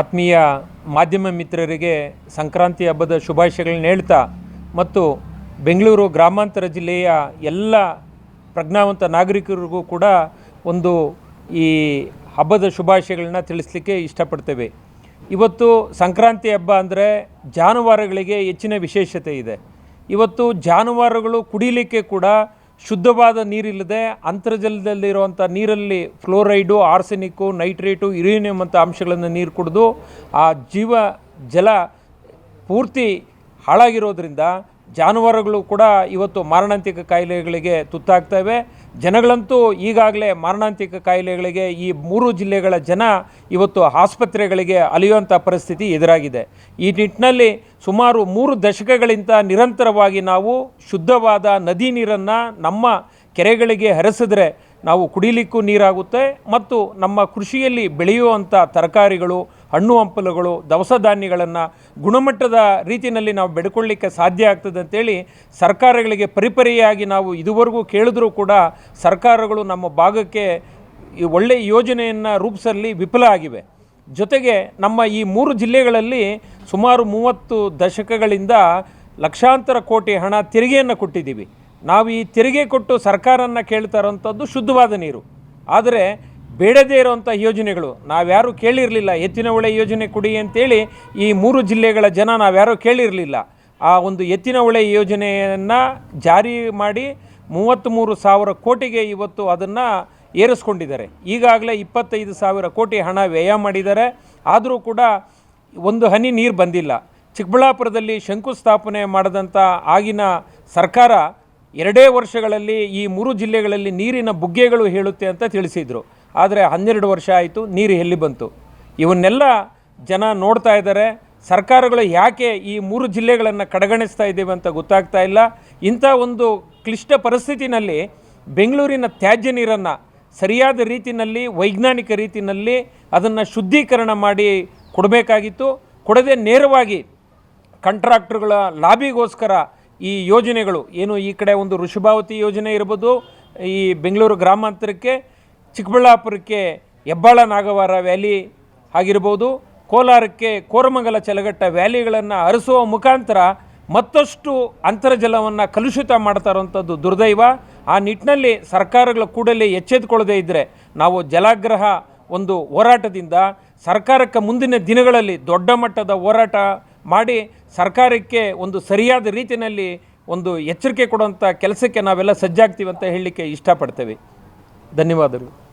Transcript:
ಆತ್ಮೀಯ ಮಾಧ್ಯಮ ಮಿತ್ರರಿಗೆ ಸಂಕ್ರಾಂತಿ ಹಬ್ಬದ ಶುಭಾಶಯಗಳನ್ನ ಹೇಳ್ತಾ ಮತ್ತು ಬೆಂಗಳೂರು ಗ್ರಾಮಾಂತರ ಜಿಲ್ಲೆಯ ಎಲ್ಲ ಪ್ರಜ್ಞಾವಂತ ನಾಗರಿಕರಿಗೂ ಕೂಡ ಒಂದು ಈ ಹಬ್ಬದ ಶುಭಾಶಯಗಳನ್ನ ತಿಳಿಸ್ಲಿಕ್ಕೆ ಇಷ್ಟಪಡ್ತೇವೆ. ಇವತ್ತು ಸಂಕ್ರಾಂತಿ ಹಬ್ಬ ಅಂದರೆ ಜಾನುವಾರುಗಳಿಗೆ ಹೆಚ್ಚಿನ ವಿಶೇಷತೆ ಇದೆ. ಇವತ್ತು ಜಾನುವಾರುಗಳು ಕುಡಿಲಿಕ್ಕೆ ಕೂಡ ಶುದ್ಧವಾದ ನೀರಿಲ್ಲದೆ ಅಂತರ್ಜಲದಲ್ಲಿರುವಂಥ ನೀರಲ್ಲಿ ಫ್ಲೋರೈಡು, ಆರ್ಸೆನಿಕ್ಕು, ನೈಟ್ರೇಟು, ಯುರೇನಿಯಂ ಅಂತ ಅಂಶಗಳನ್ನು ನೀರು ಕುಡಿದು ಆ ಜೀವ ಜಲ ಪೂರ್ತಿ ಹಾಳಾಗಿರೋದ್ರಿಂದ ಜಾನುವಾರುಗಳು ಕೂಡ ಇವತ್ತು ಮಾರಣಾಂತಿಕ ಕಾಯಿಲೆಗಳಿಗೆ ತುತ್ತಾಗ್ತವೆ ಜನಗಳಂತೂ ಈಗಾಗಲೇ ಮಾರಣಾಂತಿಕ ಕಾಯಿಲೆಗಳಿಗೆ ಈ ಮೂರು ಜಿಲ್ಲೆಗಳ ಜನ ಇವತ್ತು ಆಸ್ಪತ್ರೆಗಳಿಗೆ ಅಲಿಯುವಂಥ ಪರಿಸ್ಥಿತಿ ಎದುರಾಗಿದೆ. ಈ ನಿಟ್ಟಿನಲ್ಲಿ ಸುಮಾರು ಮೂರು ದಶಕಗಳಿಂದ ನಿರಂತರವಾಗಿ ನಾವು ಶುದ್ಧವಾದ ನದಿ ನೀರನ್ನು ನಮ್ಮ ಕೆರೆಗಳಿಗೆ ಹರಿಸಿದ್ರೆ ನಾವು ಕುಡಿಲಿಕ್ಕೂ ನೀರಾಗುತ್ತೆ ಮತ್ತು ನಮ್ಮ ಕೃಷಿಯಲ್ಲಿ ಬೆಳೆಯುವಂಥ ತರಕಾರಿಗಳು ಹಣ್ಣು ಹಂಪಲುಗಳು, ದವಸ ಧಾನ್ಯಗಳನ್ನು ಗುಣಮಟ್ಟದ ರೀತಿಯಲ್ಲಿ ನಾವು ಬೆಡ್ಕೊಳ್ಳಿಕ್ಕೆ ಸಾಧ್ಯ ಆಗ್ತದೆ ಅಂತೇಳಿ ಸರ್ಕಾರಗಳಿಗೆ ಪರಿಪರಿಯಾಗಿ ನಾವು ಇದುವರೆಗೂ ಕೇಳಿದ್ರೂ ಕೂಡ ಸರ್ಕಾರಗಳು ನಮ್ಮ ಭಾಗಕ್ಕೆ ಈ ಒಳ್ಳೆಯ ಯೋಜನೆಯನ್ನು ರೂಪಿಸಲಿ ವಿಫಲ ಆಗಿವೆ. ಜೊತೆಗೆ ನಮ್ಮ ಈ ಮೂರು ಜಿಲ್ಲೆಗಳಲ್ಲಿ ಸುಮಾರು ಮೂವತ್ತು ದಶಕಗಳಿಂದ ಲಕ್ಷಾಂತರ ಕೋಟಿ ಹಣ ತೆರಿಗೆಯನ್ನು ಕೊಟ್ಟಿದ್ದೀವಿ. ನಾವು ಈ ತೆರಿಗೆ ಕೊಟ್ಟು ಸರ್ಕಾರನ ಕೇಳ್ತಾ ಇರೋಂಥದ್ದು ಶುದ್ಧವಾದ ನೀರು. ಆದರೆ ಬೇಡದೇ ಇರುವಂಥ ಯೋಜನೆಗಳು. ನಾವ್ಯಾರೂ ಕೇಳಿರಲಿಲ್ಲ, ಎತ್ತಿನ ಹೊಳೆ ಯೋಜನೆ ಕೊಡಿ ಅಂತೇಳಿ ಈ ಮೂರು ಜಿಲ್ಲೆಗಳ ಜನ ನಾವ್ಯಾರೂ ಕೇಳಿರಲಿಲ್ಲ. ಆ ಒಂದು ಎತ್ತಿನ ಹೊಳೆ ಯೋಜನೆಯನ್ನು ಜಾರಿ ಮಾಡಿ ಮೂವತ್ತ್ಮೂರು ಸಾವಿರ ಕೋಟಿಗೆ ಇವತ್ತು ಅದನ್ನು ಏರಿಸ್ಕೊಂಡಿದ್ದಾರೆ. ಈಗಾಗಲೇ ಇಪ್ಪತ್ತೈದು ಸಾವಿರ ಕೋಟಿ ಹಣ ವ್ಯಯ ಮಾಡಿದ್ದಾರೆ. ಆದರೂ ಕೂಡ ಒಂದು ಹನಿ ನೀರು ಬಂದಿಲ್ಲ. ಚಿಕ್ಕಬಳ್ಳಾಪುರದಲ್ಲಿ ಶಂಕುಸ್ಥಾಪನೆ ಮಾಡಿದಂಥ ಆಗಿನ ಸರ್ಕಾರ ಎರಡೇ ವರ್ಷಗಳಲ್ಲಿ ಈ ಮೂರು ಜಿಲ್ಲೆಗಳಲ್ಲಿ ನೀರಿನ ಬುಗ್ಗೆಗಳು ಹೇಳುತ್ತೆ ಅಂತ ತಿಳಿಸಿದರು. ಆದರೆ ಹನ್ನೆರಡು ವರ್ಷ ಆಯಿತು, ನೀರು ಎಲ್ಲಿ ಬಂತು? ಇವನ್ನೆಲ್ಲ ಜನ ನೋಡ್ತಾ ಇದ್ದಾರೆ. ಸರ್ಕಾರಗಳು ಯಾಕೆ ಈ ಮೂರು ಜಿಲ್ಲೆಗಳನ್ನು ಕಡೆಗಣಿಸ್ತಾ ಇದ್ದೀವಿ ಅಂತ ಗೊತ್ತಾಗ್ತಾ ಇಲ್ಲ. ಇಂಥ ಒಂದು ಕ್ಲಿಷ್ಟ ಪರಿಸ್ಥಿತಿನಲ್ಲಿ ಬೆಂಗಳೂರಿನ ತ್ಯಾಜ್ಯ ನೀರನ್ನು ಸರಿಯಾದ ರೀತಿಯಲ್ಲಿ ವೈಜ್ಞಾನಿಕ ರೀತಿಯಲ್ಲಿ ಅದನ್ನು ಶುದ್ಧೀಕರಣ ಮಾಡಿ ಕೊಡಬೇಕಾಗಿತ್ತು. ಕೊಡದೆ ನೇರವಾಗಿ ಕಂಟ್ರಾಕ್ಟ್ರುಗಳ ಲಾಭಿಗೋಸ್ಕರ ಈ ಯೋಜನೆಗಳು, ಏನು ಈ ಕಡೆ ಒಂದು ಋಷಭಾವತಿ ಯೋಜನೆ ಇರ್ಬೋದು, ಈ ಬೆಂಗಳೂರು ಗ್ರಾಮಾಂತರಕ್ಕೆ ಚಿಕ್ಕಬಳ್ಳಾಪುರಕ್ಕೆ ಹೆಬ್ಬಾಳ ನಾಗವಾರ ವ್ಯಾಲಿ ಆಗಿರ್ಬೋದು, ಕೋಲಾರಕ್ಕೆ ಕೋರಮಂಗಲ ಚಲಗಟ್ಟ ವ್ಯಾಲಿಗಳನ್ನು ಹರಿಸುವ ಮುಖಾಂತರ ಮತ್ತಷ್ಟು ಅಂತರ್ಜಲವನ್ನು ಕಲುಷಿತ ಮಾಡ್ತಾ ಇರೋಂಥದ್ದು ದುರ್ದೈವ. ಆ ನಿಟ್ಟಿನಲ್ಲಿ ಸರ್ಕಾರಗಳ ಕೂಡಲೇ ಎಚ್ಚೆತ್ತುಕೊಳ್ಳದೇ ಇದ್ದರೆ ನಾವು ಜಲಾಗ್ರಹ ಒಂದು ಹೋರಾಟದಿಂದ ಸರ್ಕಾರಕ್ಕೆ ಮುಂದಿನ ದಿನಗಳಲ್ಲಿ ದೊಡ್ಡ ಮಟ್ಟದ ಹೋರಾಟ ಮಾಡಿ ಸರ್ಕಾರಕ್ಕೆ ಒಂದು ಸರಿಯಾದ ರೀತಿಯಲ್ಲಿ ಒಂದು ಎಚ್ಚರಿಕೆ ಕೊಡುವಂಥ ಕೆಲಸಕ್ಕೆ ನಾವೆಲ್ಲ ಸಜ್ಜಾಗ್ತೀವಿ ಅಂತ ಹೇಳಲಿಕ್ಕೆ ಇಷ್ಟಪಡ್ತೇವೆ. ధన్యవాదాలు.